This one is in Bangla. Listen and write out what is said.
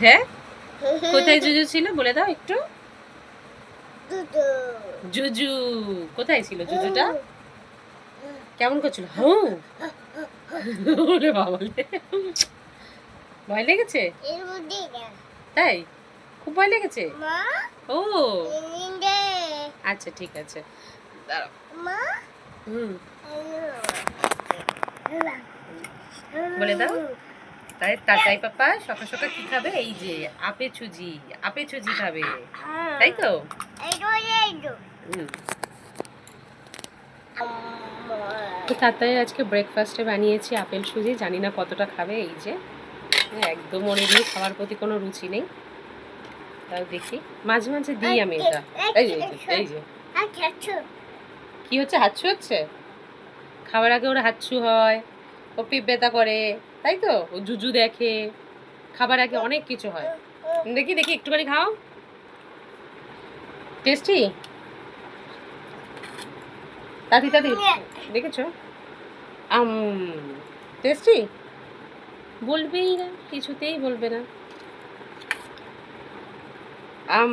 হ্যাঁ? কোথায় জুজু ছিল? বলে দাও একটু। জুজু। কোথায় ছিল জুজুটা? কেমন করছিল? হু ওরে বাবা ভয় লেগেছে? তাই? খুব ভয় লেগেছে? ও। আচ্ছা ঠিক আছে। হুম। বলে দাও। তাই তাই পাপা সকাল সকাল কি খাবে? এই যে আপে সুজি আপে সুজি খাবে। তাই তো? এইটো এইটো। হুম। তো তাড়াতাড়ি আজকে ব্রেকফাস্টে বানিয়েছি আপেল সুজি জানি না কতটা খাবে এই যে। হ্যাঁ, একদম ওর এমনি খাওয়ার প্রতি কোনো রুচি নেই। তাও দেখি। মাঝে মাঝে দিই আমি এটা। এই যে এই যে, এই যে। আচ্ছা কি হচ্ছে? হাঁচু হচ্ছে? খাবার আগে ওরা হাঁচু হয়। ও পিপ ব্যথা করে, তাই তো? ও জুজু দেখে, খাবার আগে অনেক কিছু হয়। দেখি দেখি, একটুখানি খাও। টেস্টি? তাতি তাতি, দেখেছ? আম, টেস্টি? বলবেই না, কিছুতেই বলবে না। আম